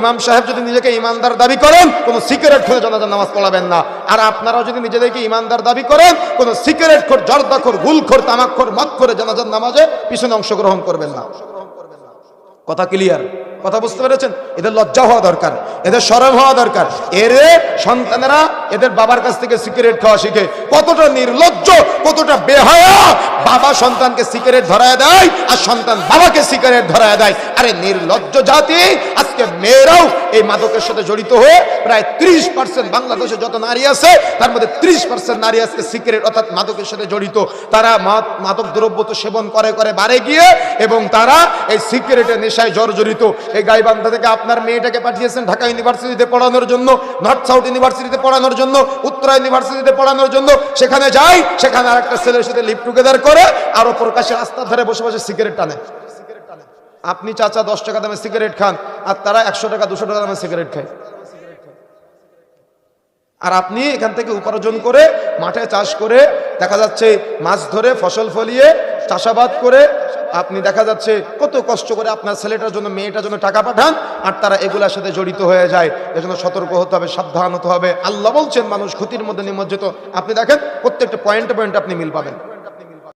ইমাম সাহেব যদি নিজেকে ইমানদার দাবি করেন, কোনো সিগারেট খুলে জানাজার নামাজ পড়াবেন না। আর আপনারাও যদি নিজেদেরকে ইমানদার দাবি করেন, কোনো সিগারেট খোর জর্দাখোর গুলখোর তামাকখোর মদ করে জানাজার নামাজে পিছনে অংশগ্রহণ করবেন না। কথা ক্লিয়ার কথা বুঝতে পেরেছেন? এদের লজ্জা হওয়া দরকার, এদের সরব হওয়া দরকার। এর সন্তানেরা এদের বাবার কাছ থেকে সিগারেট খাওয়া শিখে, কতটা নির্লজ্জ, কতটা বেহায়া বাবা সন্তানকে সিগারেট ধরায় দেয় আর সন্তান বাবাকে সিগারেট ধরায় দেয়। আরে নির্লজ্জ জাতি, আজকে মেয়েরাও এই মাদকের সাথে জড়িত হয়ে প্রায় ত্রিশ পার্সেন্ট বাংলাদেশে যত নারী আছে, তার মধ্যে ত্রিশ পার্সেন্ট নারী আজকে সিগারেট অর্থাৎ মাদকের সাথে জড়িত। তারা মাদক দ্রব্য তো সেবন করে করে বাড়ে গিয়ে এবং তারা এই সিগারেটের নেশায় জর্জরিত। এই গাইবান্ধা থেকে আপনার মেয়েটাকে পাঠিয়েছেন ঢাকা ইউনিভার্সিটিতে পড়ানোর জন্য, নর্থ সাউথ ইউনিভার্সিটিতে পড়ানোর জন্য, উত্তরা ইউনিভার্সিটিতে পড়ানোর জন্য। সেখানে যাই, সেখানে আরেকটা ছেলের সাথে লিপ টুগেদার করে আরও প্রকাশ্যে রাস্তার ধারে বসে বসে সিগারেট টানে। আপনি চাচা দশ টাকা দামে সিগারেট খান, আর তারা একশো টাকা, দুশো টাকা দামে সিগারেট খায়। আর আপনি এখান থেকে উপার্জন করে মাঠে চাষ করে দেখা যাচ্ছে মাছ ধরে, ফসল ফলিয়ে চাষাবাদ করে আপনি দেখা যাচ্ছে কত কষ্ট করে আপনার ছেলেটার জন্য, মেয়েটার জন্য টাকা পাঠান, আর তারা এগুলার সাথে জড়িত হয়ে যায়। এজন্য সতর্ক হতে হবে, সাবধান হতে হবে। আল্লাহ বলছেন, মানুষ ক্ষতির মধ্যে নিমজ্জিত। আপনি দেখেন, প্রত্যেকটা পয়েন্টে পয়েন্ট আপনি মিল পাবেন।